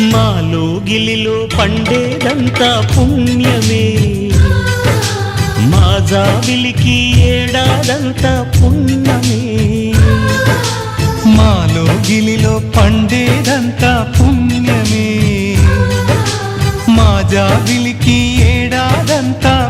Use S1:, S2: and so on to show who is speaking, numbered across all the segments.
S1: మాలో గిలిలో పండేదంతా పుణ్యమే. మా జాబిలికి ఏడాదంతా పుణ్యమే.
S2: మాలో గిలిలో పండేదంతా పుణ్యమే. మా జాబిలికి ఏడాదంతా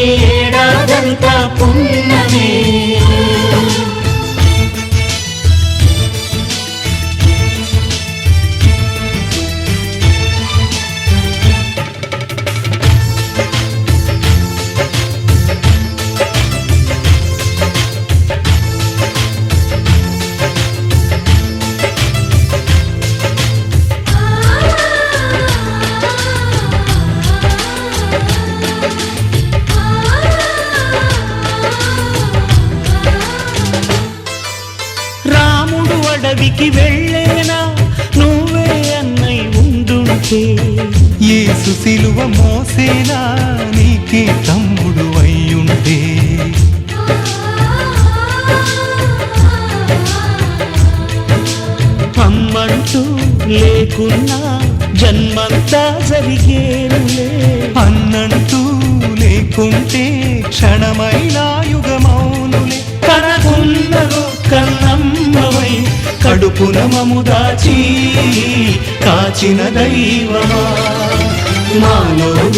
S2: యేసు సిలువ మోసేనా నీకే తమ్ముడు అయ్యుంటే.
S1: అమ్మంటూ లేకున్నా జన్మంతా జరిగేనులే.
S2: అన్నంటూ లేకుంటే క్షణమైనా యుగమౌనులే.
S1: కనకున్నదో కన్నమ్మవై కడుపున మము దాచి కాచిన దైవమా. మాలో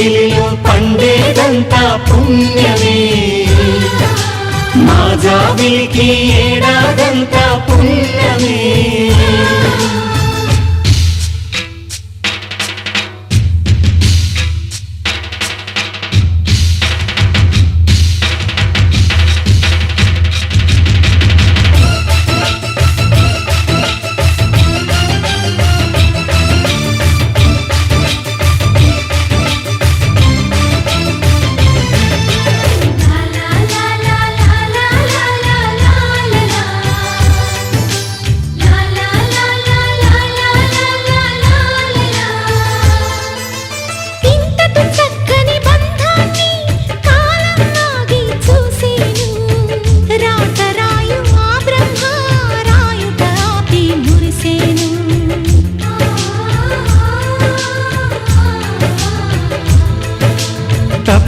S1: పండేదంతా పుణ్యమే. మా జాబిలికి ఏడాదంతా పుణ్యమే.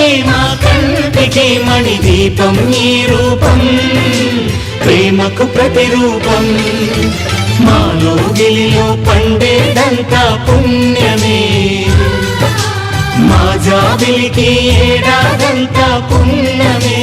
S1: విజయ మా కల్పికే మణి దీపం ఈ రూపం ప్రేమకు ప్రతి రూపం మాలో గిలిలో పండేదంతా పుణ్యమే. మా జాబిలికి ఏడాదంతా పుణ్యమే.